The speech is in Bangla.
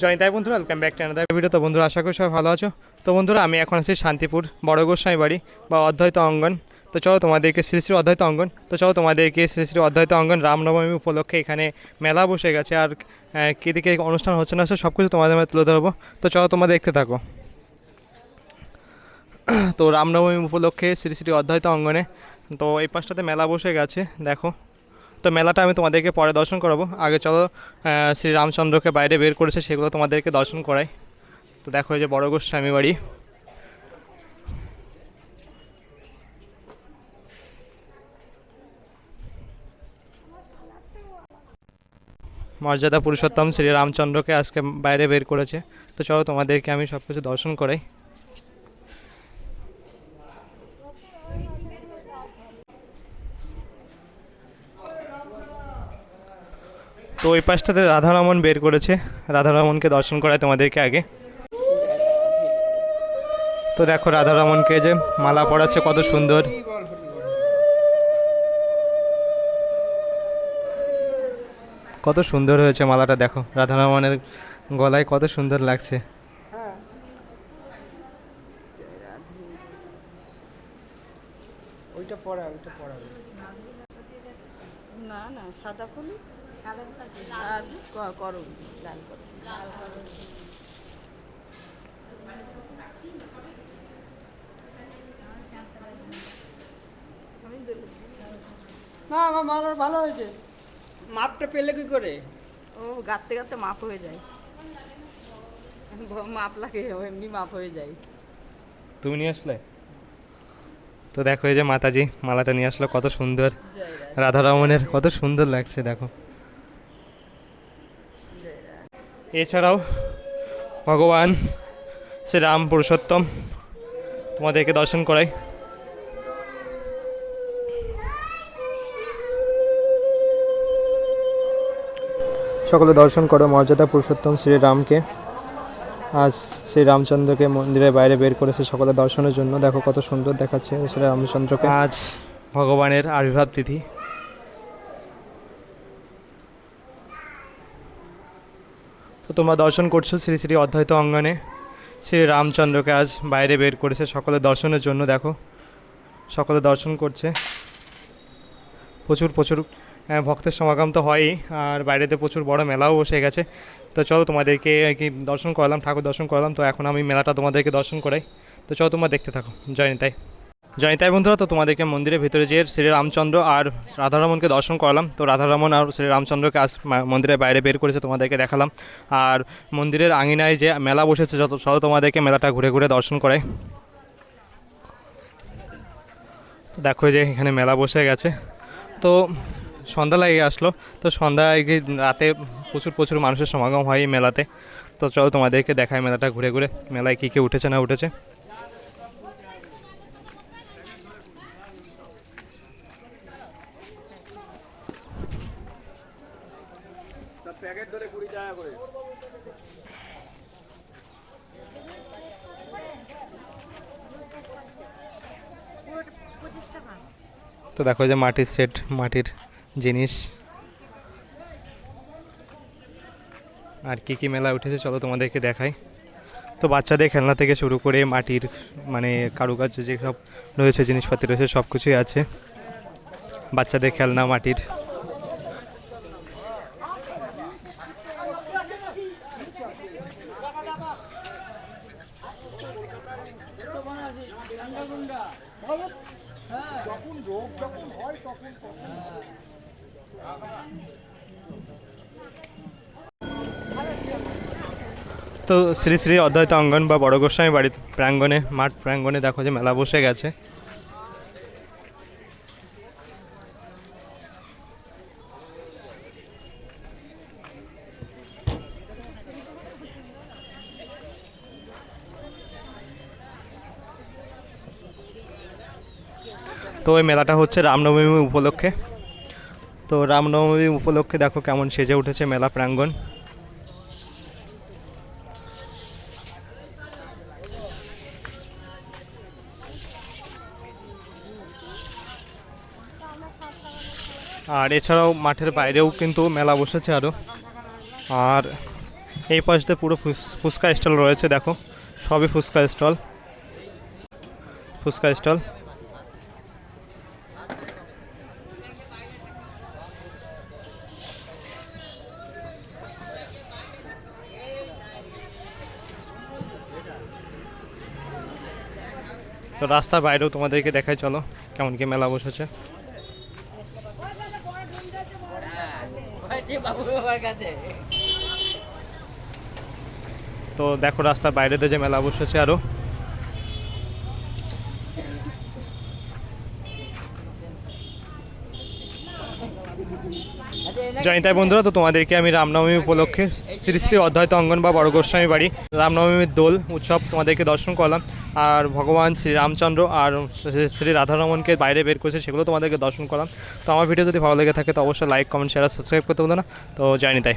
জয় তাই বন্ধুরা welcome back to another video তো বন্ধুরা আশা করি সবাই ভালো আছো। তো বন্ধুরা আমি এখন আছি শান্তিপুর বড় গোস্বামী বাড়ি বা অদ্বৈত অঙ্গন। তো চলো তোমাদেরকে শ্রী শ্রী অদ্বৈত অঙ্গন তো চলো তোমাদেরকে শ্রী শ্রী অদ্বৈত অঙ্গন রামনবমী উপলক্ষে এখানে মেলা বসে গেছে। আর আহ, কী দিকে অনুষ্ঠান হচ্ছে না সব কিছু তোমাদের মধ্যে তুলে ধরবো। তো চলো তোমরা দেখতে থাকো। তো রামনবমী উপলক্ষে শ্রী শ্রী অদ্বৈত অঙ্গনে তো এই পাশটাতে মেলা বসে গেছে দেখো। তো মেলাটা আমি তোমাদেরকে পরে দর্শন করাবো। আগে চলো শ্রী রামচন্দ্রকে বাইরে বের করেছে, সেগুলো তোমাদেরকে দর্শন করাই। তো দেখো এই যে বড় গোস্বামী বাড়ি। মর্যাদা পুরুষোত্তম শ্রী রামচন্দ্রকে আজকে বাইরে বের করেছে। তো চলো তোমাদেরকে আমি সব কিছু দর্শন করাই। তো ওই পাশটাতে রাধারমন বের করেছে। রাধারমনকে দর্শন করায় তোমাদেরকে আগে। তো দেখো রাধারমনকে যে মালা পরাচ্ছে কত সুন্দর। কত সুন্দর হয়েছে মালাটা দেখো। রাধারমনের গলায় কত সুন্দর লাগছে। ওইটা পড়া ওইটা পড়া না না সাদা ফুল? আর ক- করম লাল করম না আমার ভালো ভালো হয়েছে। মাপটা পেলে কি করে? ও গাঁততে গাঁততে মাপ হয়ে যায়। মাপ লাগে এমনি মাপ হয়ে যায়। তুমি নিয়ে আসলে? তো দেখো এই যে মাতাজি মালাটা নিয়ে আসলো কত সুন্দর। রাধে, রাধারমনের কত সুন্দর লাগছে দেখো জয় রাধে। এছাড়াও ভগবান শ্রী রাম পুরুষোত্তম তোমাদেরকে দর্শন করাই। সকলে দর্শন করো মর্যাদা পুরুষোত্তম শ্রীরামকে। আজ শ্রী রামচন্দ্রকে মন্দিরের বাইরে বের করেছে সকলে দর্শনের জন্য। দেখো কত সুন্দর দেখাচ্ছে শ্রী রামচন্দ্রকে আজ ভগবানের আবির্ভাব তিথি। তো তোমরা দর্শন করছ শ্রী শ্রী অদ্বৈত অঙ্গনে। শ্রী রামচন্দ্রকে আজ বাইরে বের করেছে সকলে দর্শনের জন্য দেখো। সকলে দর্শন করছে। প্রচুর প্রচুর আহ, ভক্তের সমাগম তো হয়ই আর বাইরেতে প্রচুর বড় মেলাও বসে গেছে। তো চলো তোমাদেরকে কি দর্শন করালাম ঠাকুর দর্শন করালাম তো এখন আমি মেলাটা তোমাদেরকে দর্শন করাই। তো চলো তোমরা দেখতে থাকো। জয় নিতাই। জয় নিতাই বন্ধুরা, তো তোমাদেরকে মন্দিরের ভিতরে যেয়ে শ্রী রামচন্দ্র আর রাধারমনকে দর্শন করালাম। তো রাধারমন আর শ্রী রামচন্দ্রকে আজ মন্দিরের বাইরে বের করেছে তোমাদেরকে দেখালাম। আর মন্দিরের আঙিনায় যে মেলা বসেছে, যত সব তোমাদেরকে মেলাটা ঘুরে ঘুরে দর্শন করে তো দেখো যে এখানে মেলা বসে গেছে। তো সন্ধ্যা লাগে আসলো। তো সন্ধ্যায় গিয়ে রাতে প্রচুর প্রচুর মানুষের সমাগম হয় এই মেলাতে। তো চলো তোমাদেরকে দেখায় মেলাটা ঘুরে ঘুরে। মেলায় কী কী উঠেছে না উঠেছে। প্যাকেট ধরে কুড়ি টাকা করে। তো দেখো যে মাটির সেট মাটির জিনিস। আর কি কি মেলা উঠেছে চলো তোমাদেরকে দেখাই। তো বাচ্চাদের খেলনা থেকে শুরু করে মাটির মানে কারুকার্য যেসব রয়েছে, জিনিসপাতি রয়েছে সব কিছুই আছে। বাচ্চাদের খেলনা, মাটির। তো শ্রী শ্রী অদ্বৈত অঙ্গন বা বড় গোস্বামী বাড়ির প্রাঙ্গনে মাঠ প্রাঙ্গনে দেখো যে মেলা বসে গেছে। তো ওই মেলাটা হচ্ছে রামনবমী উপলক্ষে। তো রামনবমী উপলক্ষে দেখো কেমন সেজে উঠেছে মেলা প্রাঙ্গণ। আর এছাড়াও মাঠের বাইরেও কিন্তু মেলা বসেছে আরও আর এই পাশে পুরো ফুচকা স্টল রয়েছে, দেখো। সবই ফুচকা স্টল। ফুচকা স্টল। তো রাস্তার বাইরেও তোমাদেরকে দেখাই, চলো। কেমন কি মেলা বসেছে? তো দেখো, রাস্তার বাইরেতে যে মেলা বসেছে আরও জানি তাই বন্ধুরা, তো তোমাদেরকে আমি রামনবমী উপলক্ষে শ্রী শ্রী অধ্যায়ত অঙ্গন বা বড় গোস্বামী বাড়ি, রামনবমীর দোল উৎসব তোমাদেরকে দর্শন করলাম। আর ভগবান শ্রী রামচন্দ্র আর শ্রী- রাধারমণকে বাইরে বের করেছে, সেগুলো তোমাদেরকে দর্শন করলাম। তো আমার ভিডিও যদি ভালো লেগে থাকে, তো অবশ্যই লাইক কমেন্ট শেয়ার সাবস্ক্রাইব করতে বলো না। তো জানি তাই